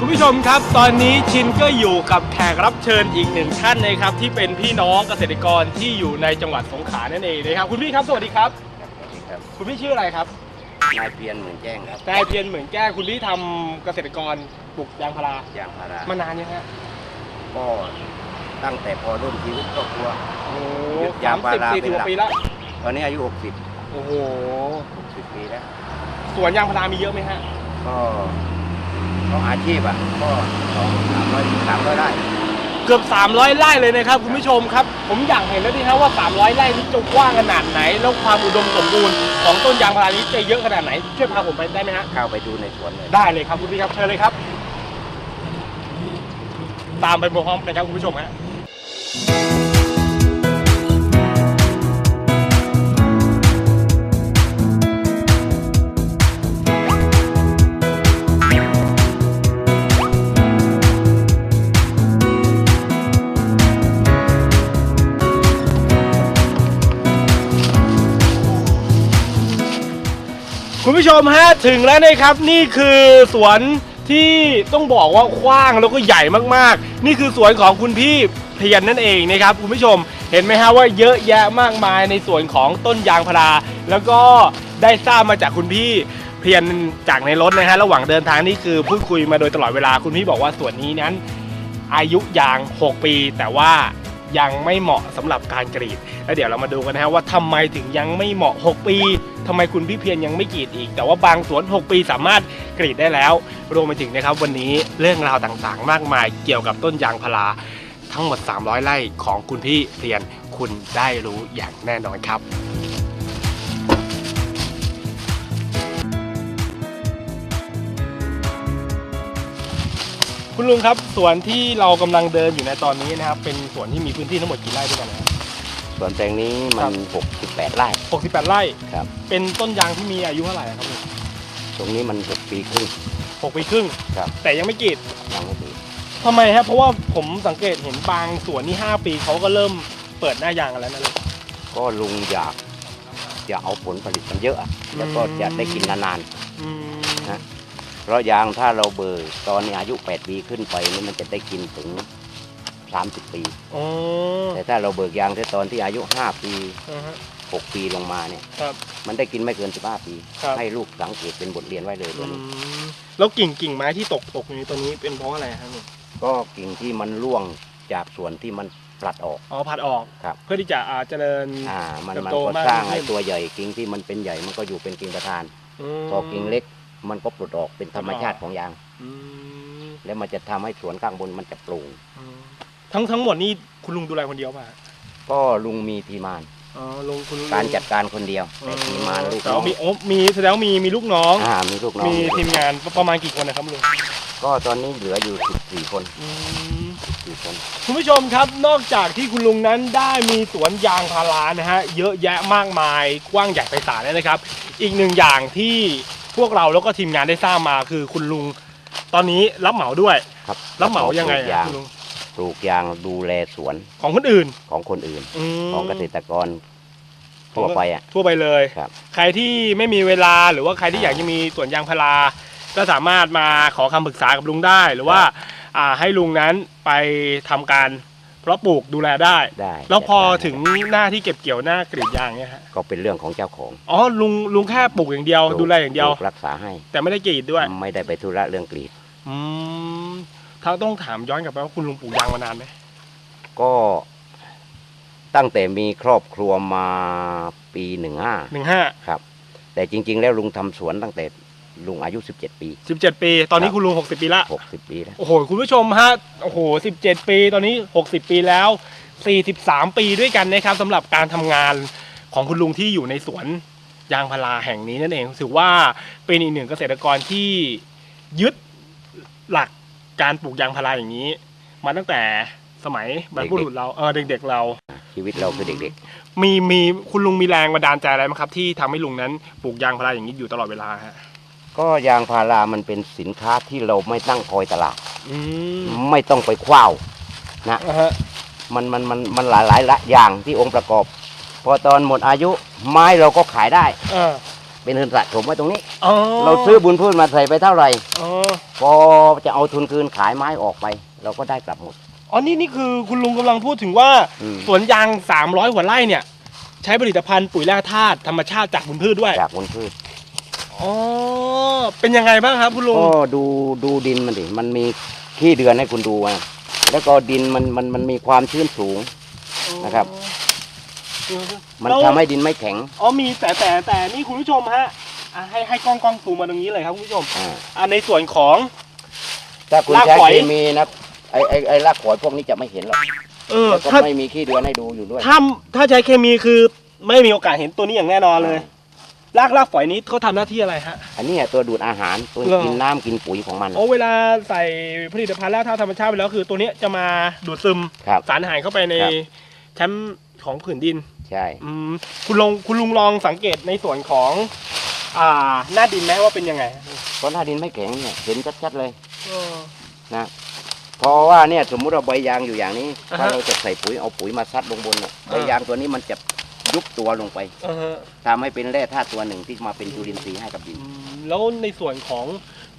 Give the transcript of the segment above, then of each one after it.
คุณผู้ชมครับ ตอนนี้ชินก็อยู่กับแขกรับเชิญอีกหนึ่งท่านนะครับ ที่เป็นพี่น้องเกษตรกรที่อยู่ในจังหวัดสงขลานั่นเองนะครับ คุณพี่ครับสวัสดีครับครับคุณพี่ชื่ออะไรครับนายเพียรเหมือนแจ้งครับนายเพียรเหมือนแก้วคุณพี่ทำเกษตรกรปลูกยางพารายางพารามานานยังฮะก็ตั้งแต่พอเริ่มชีวิตครอบครัว โอ้หยุดสายามงพาสิบราสี่เป็สิบนหลัก ปีแล้วตอนนี้อายุโอ้โห60 60 ปีแล้ว สวนยางพารามีเยอะไหมฮะก็ ก็อาชีพอะก็สองสามร้อยสามร้อยได้เกือบ 300 ไร่เลยนะครับคุณผู้ชมครับ ผมอยากเห็นแล้วดิฮะว่า 300 ไร่นี้จะกว้างขนาดไหน แล้วความอุดมสมบูรณ์ของต้นยางพารานี้จะเยอะขนาดไหน ช่วยพาผมไปได้ไหมฮะ เข้าไปดูในสวนเลยได้เลยครับคุณพี่ครับเชิญเลยครับ ตามไปพร้อมๆกันครับคุณผู้ชมฮะ ผู้ชมฮะถึงแล้วนะครับนี่คือสวนที่ต้องบอกว่ากว้างแล้วก็ใหญ่มากๆ นี่คือสวนของคุณพี่เพียรนั่นเองนะครับคุณผู้ชมเห็นไหมฮะว่าเยอะแยะมากมายในส่วนของต้นยางพารา แล้วก็ได้ทราบมาจากคุณพี่เพียรจากในรถนะฮะระหว่างเดินทางนี่คือพูดคุยมาโดยตลอดเวลาคุณพี่บอกว่าสวนนี้นั้น อายุยาง 6 ปี แต่ว่า ยังไม่เหมาะสำหรับการกรีด แล้วเดี๋ยวเรามาดูกันนะฮะว่าทำไมถึงยังไม่เหมาะ 6 ปีทำไมคุณพี่เพียรยังไม่กรีดอีก แต่ว่าบางสวน 6 ปีสามารถกรีดได้แล้ว รวมไปถึงนะครับวันนี้เรื่องราวต่างๆ มากมายเกี่ยวกับต้นยางพาราทั้งหมด 300 ไร่ของคุณพี่เพียรคุณได้รู้อย่างแน่นอนครับ คุณลุงครับสวนที่เรากำลังเดินอยู่ในตอนนี้นะครับ เป็นสวนที่มีพื้นที่ทั้งหมดกี่ไร่ด้วยกันนะครับสวนแปลงนี้มัน68 ไร่ 68 ไร่ครับ เป็นต้นยางที่มีอายุเท่าไหร่ครับลุงตรงนี้มัน 6 ปีครึ่ง หกปีครึ่งครับ แต่ยังไม่กรีดยังไม่ถึงทำไมครับเพราะว่าผมสังเกตเห็นบางสวนนี่5ปีเขาก็เริ่มเปิดหน้ายางกันแล้วนะลุง ก็ลุงอยากจะเอาผลผลิตมันเยอะอะแล้วก็อืมจะได้กินนานอืมฮะๆ เพราะยางถ้าเราเบิกตอนนี้อายุ 8 ปีขึ้นไปนี่มันจะได้กินถึง 30 ปี อ๋อแต่ถ้าเราเบิกยางที่ตอนที่อายุ 5 ปี อ่าฮะ 6 ปีลงมาเนี่ยครับมันได้กินไม่เกิน 15 ปี ครับ ให้ลูกสังเกตเป็นบทเรียนไว้เลยตัวอืนี้ มแล้วกิ่งกิ่งไม้ที่ตกตกอยู่ในตัวนี้เป็นเพราะอะไรครับลุงก็กิ่งที่มันร่วงจากส่วนที่มันผลัดออก อ๋อผัดออก ครับ เพื่อที่จะอ่าเจริญ อ่ามันเติบมันโตก็มากสร้างขึ้น ไอ้ตัวใหญ่กิ่งที่มันเป็นใหญ่มันก็อยู่เป็นกิ่งประธาน มพอกิ่งเล็ก มันก็ปลดออกเป็นธรรมชาติของยาง อืมแล้วมันจะทำให้สวนข้างบนมันจะโปร่งอืมทั้งทั้งหมดนี่คุณลุงดูแลคนเดียวป่ะก็ลุงมีทีมานอ๋อลุงคุณการจัดการคนเดียวแต่ทีมานลูกแต่น้อว่างมีโอ้มีแสดงว่ามีมีลูกน้อง อ่ามีลูกน้องมีทีมงานประมาณกี่คนนะครับลุงก็ตอนนี้เหลืออยู่ 14 คนอืม 14คน คุณผู้ชมครับนอกจากที่คุณลุงนั้นได้มีสวนยางพารานะฮะเยอะแยะมากมายกว้างใหญ่ไพศาลเลยนะครับ อีกหนึ่งอย่างที่ พวกเราแล้วก็ทีมงานได้ทราบมาคือคุณลุง ตอนนี้รับเหมาด้วย ครับรับเหมายังไงปลูกอะยางคุณลุงปลูกยางดูแลสวนของคนอื่นของคนอื่น ม ของเกษตรกรทั่วไปอะ ทั่วไปเลย ครับใครที่ไม่มีเวลาหรือว่าใครที่อยากจะมีสวนยางพารา ก็สามารถมาขอคำปรึกษากับลุงได้ หรือว่าอ่าให้ลุงนั้นไปทำการ เพาะปลูกดูแลได้ ได้แล้วพอจัดการถึงหน้าที่เก็บเกี่ยวหน้ากรีดยางเนี่ยฮะก็เป็นเรื่องของเจ้าของอ๋อลุงลุงแค่ปลูกอย่างเดียว ดูแลอย่างเดียวปลูกรักษาให้ แต่ไม่ได้กรีดด้วยไม่ได้ไปธุระเรื่องกรีดอืมถ้าต้องถามย้อนกลับไปว่าคุณลุงปลูกยางมานานไหมก็ตั้งแต่มีครอบครัวมาปีหนึ่งห้าหนึ่งห้าครับ แต่จริง ๆ แล้วลุงทำสวนตั้งแต่ ลุงอายุ 17 ปีสิบเจ็ดปี ตอนนี้ครับ คุณลุงหกสิบปีละ 60 ปีแล้วโอ้โห คุณผู้ชมฮะ โอ้โห 17 ปี ตอนนี้ 60 ปีแล้ว 43 ปีด้วยกันนะครับสำหรับการทำงานของคุณลุงที่อยู่ในสวนยางพาราแห่งนี้นั่นเอง ถือว่าเป็นอีกหนึ่งเกษตรกรที่ยึดหลักการปลูกยางพาราอย่างนี้ มาตั้งแต่สมัยบรรพบุรุษเรา เออ เด็ก ๆ เรา ชีวิตเราคือเด็กมีมีคุณลุงมีแรงบันดาลใจอะไรไหมครับ ที่ทำให้ลุงนั้นปลูกยางพาราอย่างนี้อยู่ตลอดเวลาฮะๆ ก็ยางพารามันเป็นสินค้าที่เราไม่ตั้งคอยตลาด อืมไม่ต้องไปคว้าวนะอ่าฮะมันมันมันมันหลายหลายๆอย่างที่องค์ประกอบ พอตอนหมดอายุไม้เราก็ขายได้ อ่าเป็นเงินสะสมไว้ตรงนี้ อ๋อเราซื้อบุญพืชมาใส่ไปเท่าไหร่ อ๋อพอจะเอาทุนคืนขายไม้ออกไป เราก็ได้กลับหมด อ๋อนี่นี่คือคุณลุงกำลังพูดถึงว่า อืม สวนยาง 300กว่าไร่เนี่ย ใช้ผลิตภัณฑ์ปุ๋ยแร่ธาตุธรรมชาติจากบุญพืชด้วย จากบุญพืช อ๋อเป็นยังไงบ้างครับคุณลุงก็ดูดูดินมันดิมันมีขี้เดือนให้คุณดูไงแล้วก็ดินมันมันมันมีความชื้นสูงนะครับ มันแล้วทำให้ดินไม่แข็ง อ๋อมีแต่แต่แต่นี่คุณผู้ชมฮะอะให้ให้กล้องกล้องซูมมาตรงนี้เลยครับคุณผู้ชมอ่า อะในส่วนของ ถ้าคุณรากใช้ฝอย เคมีนะไอไอไอรากฝอยพวกนี้จะไม่เห็นหรอกเออแล้วก็ถ้าไม่มีขี้เดือนให้ดูอยู่ด้วยถ้าถ้าใช้เคมีคือไม่มีโอกาสเห็นตัวนี้อย่างแน่นอนเลย รากรากฝอยนี้เขาทำหน้าที่อะไรฮะ อันนี้ตัวดูดอาหารตัวเหรอ กินน้ำกินปุ๋ยของมัน โอ้เวลาใส่ผลิตภัณฑ์แร่ธาตุธรรมชาติไปแล้วคือ ตัวเนี้ยจะมาดูดซึมครับ สารอาหารเข้าไปในครับแชมป์ของผืนดิน ใช่ อืมคุณลองคุณลุงลองสังเกตในส่วนของ อ่า หน้าดินไหมว่าเป็นยังไงเพราะหน้าดินไม่แข็งเนี่ยเห็นชัดๆเลยเออนะเพราะว่าเนี่ยสมมุติเราใบยางอยู่อย่างนี้ อ่าฮะ ถ้าเราจะใส่ปุ๋ยเอาปุ๋ยมาซัดลงบนน่ะใบอ่ายยางตัวนี้มันจะ ยุบตัวลงไปเออฮะทำให้เป็นแร่ธาตุตัวหนึ่งที่มาเป็นจุลินทรีย์ให้กับดินอืมแล้วในส่วนของ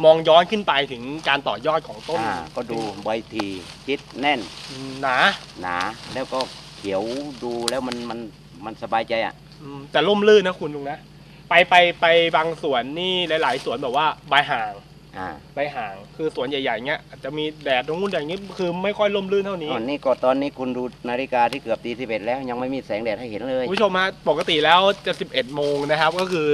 มองย้อนขึ้นไปถึงการต่อยอดของต้นอ่าก็ดูใบทีจิตแน่นอืมหนาหนาแล้วก็เขียวดูแล้วมันมันมันสบายใจอะ อืมแต่ร่มรื่นนะคุณลุงนะ ไปไปไปบางสวนนี่หลาย ๆ สวนแบบว่าใบห่างอ่า ใบห่างคือสวนใหญ่ๆเงี้ยอาจจะมีแดดตรงนู้นอย่างนี้คือไม่ค่อยร่มรื่นเท่านี้อ๋อนี่ก็ตอนนี้คุณดูนาฬิกาที่เกือบตีสิบเอ็ดแล้วยังไม่มีแสงแดดให้เห็นเลยคุณผู้ชมฮะปกติแล้วจะ11โมงนะครับ ก็คือ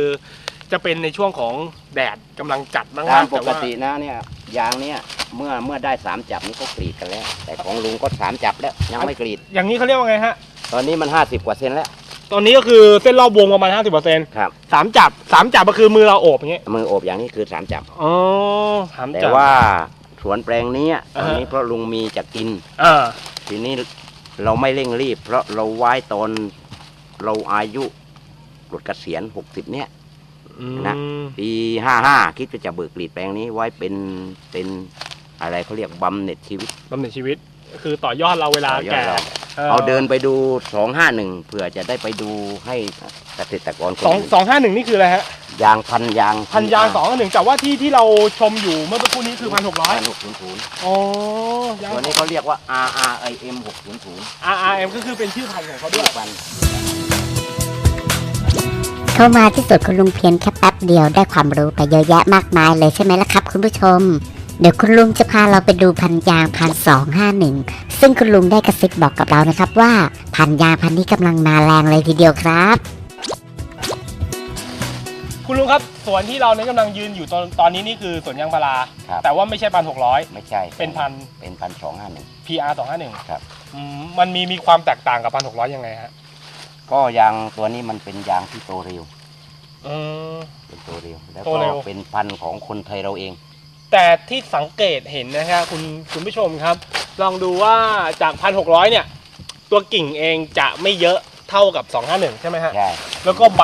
จะเป็นในช่วงของแดดกำลังจัดมากๆตามปแต่กว่าตินะเนี่ยยางเนี่ยเมื่อเมื่อได้สามจับนี่ก็กรีดกันแล้ว แต่ของลุงก็สามจับแล้วยังไม่กรีด อย่างนี้เขาเรียกว่าไงฮะตอนนี้มันห้าสิบกว่าเซนแล้ว ตอนนี้ก็คือเส้นรอบวงประมาณ50%ครับ สามจับสามจับก็คือมือเราโอบอย่างเงี้ยมือโอบอย่างนี้คือสามจับ อ๋อสามแต่จับ ว่าสวนแปลงนี้ตอ่าอนฮะ นี้เพราะลุงมีจะกิน อ่าทีนี้เราไม่เร่งรีบ เพราะเราไว้ตอนเราอายุปลดเกษียณหกสิบเนี่ย อืมนะ ปีห้าห้าคิดว่าจะเบิกกรีดแปลงนี้ไว้เป็นเป็นอะไรเขาเรียกบำเหน็จชีวิตบำเหน็จชีวิต คือต่อยอดเราเวลาต่อยอดแก่เรา เอาเดินไปดูสองห้าหนึ่งเผื่อจะได้ไปดูให้เกษตรกรคนสองอื่นสองห้าหนึ่งนี่คืออะไรฮะยางพันยางพันยางสองห้าหนึ่งแต่ว่าที่ที่เราชมอยู่เมื่อสักครู่นี้คือพันหกร้อยพันหกศูนย์ศูนย์อ๋อยาง ตัวนี้เขาเรียกว่า R R I M หกศูนย์ศูนย์ RRM ก็คือเป็นชื่อพันธุ์ของเขาด้วย พัน เข้ามาที่สุดคุณลุงเพียนแค่แป๊บเดียวได้ความรู้ไปเยอะแยะมากมายเลยใช่ไหมล่ะครับคุณผู้ชม เดี๋ยวคุณลุงจะพาเราไปดูพันยางพันสองห้าหนึ่งซึ่งคุณลุงได้กระซิบบอกกับเรานะครับว่า พันยางพันนี้กำลังมาแรงเลยทีเดียวครับ คุณลุงครับสวนที่เราเนี่ยกำลังยืนอยู่ตอนตอนนี้นี่คือสวนยางพารา ครับ แต่ว่าไม่ใช่พันหกร้อย ไม่ใช่เป็นพัน เป็นพันสองห้าหนึ่ง PR สองห้าหนึ่งครับ มันมีมีความแตกต่างกับพันหกร้อยยังไงฮะก็ยางตัวนี้มันเป็นยางที่โตเร็ว อืม เป็นโตเร็ว แล้วโตก็เร็ว เป็นพันธุ์ของคนไทยเราเอง แต่ที่สังเกตเห็นนะครับคุณคุณผู้ชมครับ ลองดูว่าจากพันหกร้อยเนี่ย ตัวกิ่งเองจะไม่เยอะเท่ากับสองห้าหนึ่งใช่ไหมฮะ ใช่ แล้วก็ใบ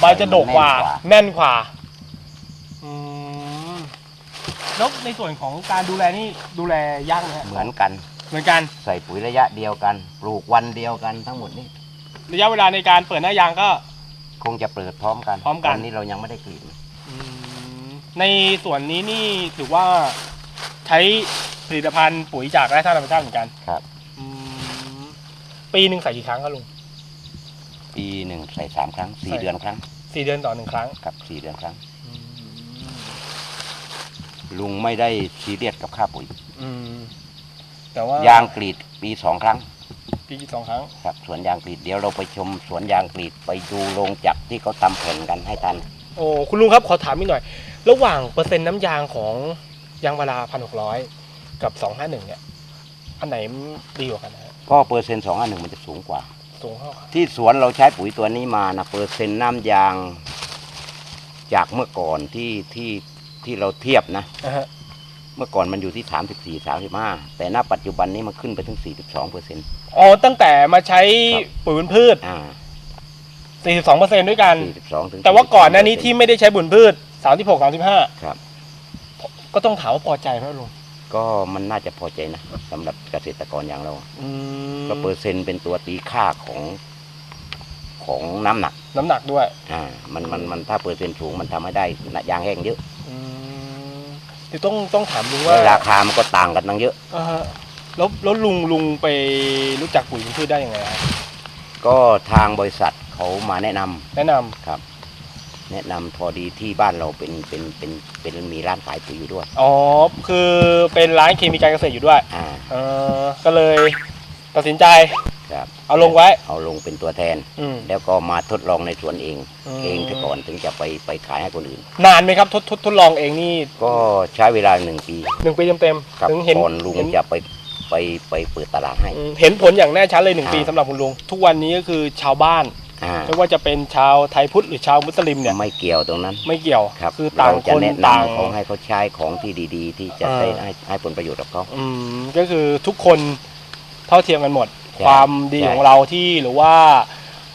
ใบจะดกกว่าแน่นกว่า แน่นกว่าอืมแล้วในส่วนของการดูแลนี่ดูแลยากไหมฮะเหมือนกัน เหมือนกัน ใส่ปุ๋ยระยะเดียวกัน ปลูกวันเดียวกันทั้งหมดนี่ระยะเวลาในการเปิดหน้ายางก็ คงจะเปิดพร้อมกันพร้อมกัน ตอนนี้เรายังไม่ได้กรีด ในส่วนนี้นี่ถือว่าใช้ผลิตภัณฑ์ปุ๋ยจากไร่ธาตุธรรมชาติเหมือนกันครับ อืมปีหนึ่งใส่กี่ครั้งครับลุง ปีหนึ่งใส่สามครั้งสี่ใส่ เดือนครั้งสี่เดือนต่อหนึ่งครั้งครับสี่เดือนครั้ง ลุงไม่ได้ซีเรียสกับค่าปุ๋ย อืมแต่ว่ายยางกรีดปีสองครั้ง ปีสองครั้ง ครับสวนยางกรีดเดี๋ยวเราไปชมสวนยางกรีดไปดูโรงจักรที่เขาทำแผ่นกันให้ทัน โอ้คุณลุงครับขอถามอีกหน่อย ระหว่างเปอร์เซ็นต์น้ำยางของยางพาราพันหกร้อยกับสองห้าหนึ่งเนี่ย อันไหนดีกว่ากันนะฮะก็เปอร์เซ็นต์สองอันหนึ่งมันจะสูงกว่า สูงเท่ากันที่สวนเราใช้ปุ๋ยตัวนี้มานะเปอร์เซ็นต์น้ำยาง จากเมื่อก่อนที่ที่ที่เราเทียบนะนะฮะเมื่อก่อนมันอยู่ที่สามสิบสี่สามสิบห้าแต่ณปัจจุบันนี้มันขึ้นไปถึงสี่สิบสองเปอร์เซ็นต์ อ๋อตั้งแต่มาใช้ครับ ปุ๋ยบนพืช อ่า42เปอร์เซ็นด้วยกัน สี่สิบสองถึงแต่ว่าก่อนหน้านี้ที่ไม่ได้ใช้บุญพืช36 35ครับ ก็ต้องถามว่าพอใจไหมลุงก็มันน่าจะพอใจนะสำหรับเกษตรกรอย่างเราอืมก็เปอร์เซ็นต์เป็นตัวตีค่าของของน้ำหนัก น้ำหนักด้วย อ่า มันมันมันถ้าเปอร์เซ็นต์สูงมันทำให้ได้ยางแห้งเยอะอืมเดี๋ยวต้องต้องถามลุงแล้วว่าราคามันก็ต่างกันตั้งเยอะ อ่าฮะแล้วแล้วลุงลุงไปรู้จักปุ๋ยพืชได้ยังไงฮะก็ทางบริษัทเขามาแนะนำแนะนำครับ แนะนำพอดีที่บ้านเราเป็นเป็นเป็นเป็นมีร้านขายปุ๋ยอยู่ด้วย อ๋อ คือเป็นร้านเคมีการเกษตรอยู่ด้วย อ่า เออก็เลยตัดสินใจ ครับเอาลงไว้ เอาลงเป็นตัวแทน อืม แล้วก็มาทดลองในสวนเอง อืม เองแต่ก่อนถึงจะไปไปขายให้คนอื่น นานไหมครับ ทดทดทดลองเองนี่ก็ใช้เวลาหนึ่งปีหนึ่งปีเต็มครับๆถึงเห็นก่อนลุงเห็นจะไปไปไปเปิดตลาดให้ อืมเห็นผลอย่างแน่ชัดเลยหนึ่งอ่าปีสำหรับคุณลุง ทุกวันนี้ก็คือชาวบ้านอ่า ไม่ว่าจะเป็นชาวไทยพุทธหรือชาวมุสลิมเนี่ยไม่เกี่ยวตรงนั้น ไม่เกี่ยวครับคือต่างเราคจะนแนะต่างนำเขาให้เขาใช้ของที่ดี ๆ ที่จะอ่าได้ให้ให้ผลประโยชน์กับเขาอืมก็คือทุกคนเท่าเทียมกันหมดใช่ความดีใช่ของเราที่หรือว่า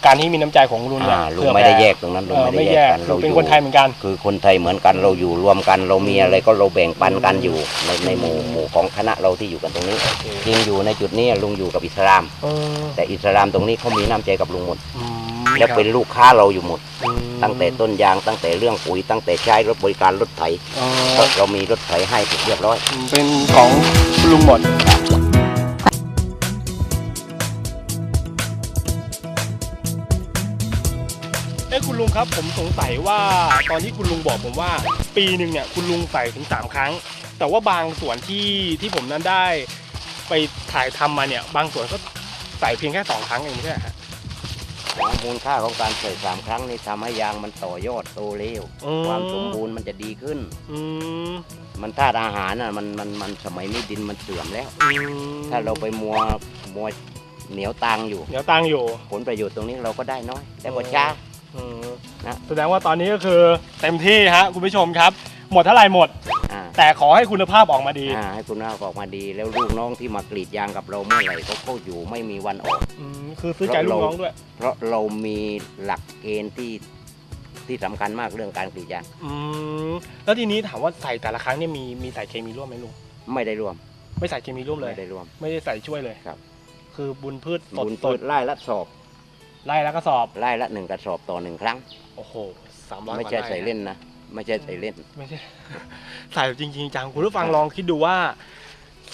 การที่มีน้ำใจของลุงเนี่ยอ่าลุงเผื่อไม่ได้ผ่แยกตรงนั้นลุเองอไม่ไม่ได้แยแยกกกันคือเราเป็นอยู่คนไทยเหมือนกัน คือคนไทยเหมือนกันเราอยู่รวมกันเรามีอะไรก็เราแบ่งปันกันอยู่ในในหมู่หมู่ของคณะเราที่อยู่กันตรงนี้โอเคจริงอยู่ในจุดนี้ลุงอยู่กับอิสลามเออแต่อิสลามตรงนี้เขามีน้ำใจกับลุงหมดอืม และเป็นลูกค้าเราอยู่หมดอืมตั้งแต่ต้นยางตั้งแต่เรื่องปุ๋ยตั้งแต่ใช้รถบริการรถไถอ๋อก็เรามีรถไถให้เรียบร้อย เป็นของคุณลุงหมดเอ้คุณลุงครับผมสงสัยว่าตอนที่คุณลุงบอกผมว่า ปีหนึ่งเนี่ยคุณลุงใส่ถึงสามครั้ง แต่ว่าบางส่วนที่ที่ผมนั้นได้ ไปถ่ายทำมาเนี่ย บางส่วนก็ใส่เพียงแค่สองครั้งเองไม่ใช่เหรอฮะ มูลค่าของการใส่สามครั้งนี่ทำให้ยางมันต่อยอดโตเร็วอืมความสมบูรณ์มันจะดีขึ้น อืมมันธาตุอาหารน่ะมันมันมันสมัยนี้ดินมันเสื่อมแล้วอืมถ้าเราไปมัวมัวเหนียวตังอยู่ เดี๋ยวตังอยู่ ผลประโยชน์ตรงนี้เราก็ได้น้อยแต่ก็ช้า อืมนะ แสดงว่าตอนนี้ก็คือเต็มที่ฮะคุณผู้ชมครับ หมดเท่าไหร่หมด อ่าแต่ขอให้คุณภาพออกมาดีอ่าให้คุณภาพออกมาดี แล้วลูกน้องที่มากรีดยางกับเราเมื่อไหร่เขาก็อยู่ไม่มีวันออก อืม คือซื้อใจลูกน้องด้วย เพราะเรามีหลักเกณฑ์ที่ที่สำคัญมากเรื่องการกรีดยางอืมแล้วทีนี้ถามว่าใส่แต่ละครั้งเนี่ยมีมีใส่เคมีร่วมไหมลุงไม่ได้รวมไม่ใส่เคมีร่วมเลย ไม่ได้รวม ไม่ได้ใส่ช่วยเลยครับ คือบุญพืชสดบุญสพืดชไร่ละสอบไล่แล้วก็สอบ ไร่ละหนึ่งกระสอบต่อหนึ่งครั้ง โอ้โหสามร้อยไม่ใช่ใส่เล่นนะไม่ใช่ใส่เล่น ไม่ใช่ ใส่จริงๆจังคุณผู้ฟังลองคิดดูว่า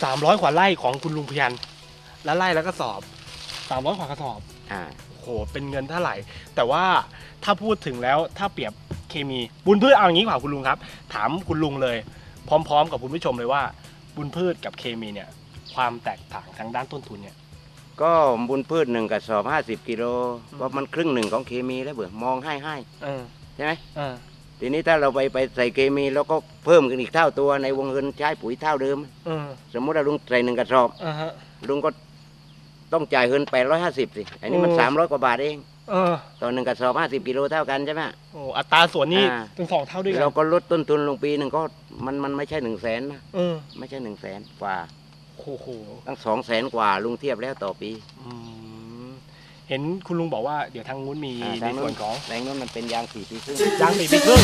สามร้อยกว่าไร่ของคุณลุงเพียนแล้วไล่แล้วก็สอบ สามร้อยกว่ากระสอบอ่าโอ้โหเป็นเงินเท่าไหร่ แต่ว่าถ้าพูดถึงแล้วถ้าเปรียบเคมีบุญพืชเอาอย่างนี้กว่าคุณลุงครับ ถามคุณลุงเลย พร้อม ๆ กับคุณผู้ชมเลยว่า บุญพืชกับเคมีเนี่ย ความแตกต่างทางด้านต้นทุนเนี่ย ก็บุญพืชหนึ่งกระสอบห้าสิบกิโลอืมก็มันครึ่งหนึ่งของเคมีแล้วเบื่อมองให้ให้เออใช่ไหมเออทีนี้ถ้าเราไปไปใส่เคมีแล้วก็เพิ่มกันอีกเท่าตัวในวงเงินใช้ปุ๋ยเท่าเดิม เออสมมุติว่าลุงใส่หนึ่งกระสอบ อ่าฮะลุงก็ ต้องจ่ายเงินแปดร้อยห้าสิบสิ อันนี้มันโอ้ สามร้อยกว่าบาทเอง เออต่อหนึ่งกระสอบห้าสิบกิโลเท่ากันใช่ไหม โอ้อัตราส่วนนี้อ่าถึงสองเท่าด้วยกัเรานก็ลดต้นทุนลงปีหนึ่งก็มันมันไม่ใช่หนึ่งแสนนะเออไม่ใช่หนึ่งแสนกว่าโอ้โหตั้งสองแสนกว่าลุงเทียบแล้วต่อปีอืมเห็นคุณลุงบอกว่าเดี๋ยวทางนู้นมีอ่าในทางส่นู้วนนของแรงนู้นมันเป็นยางสี่ปีครึ่ง ยางสี่ปีครึ่ง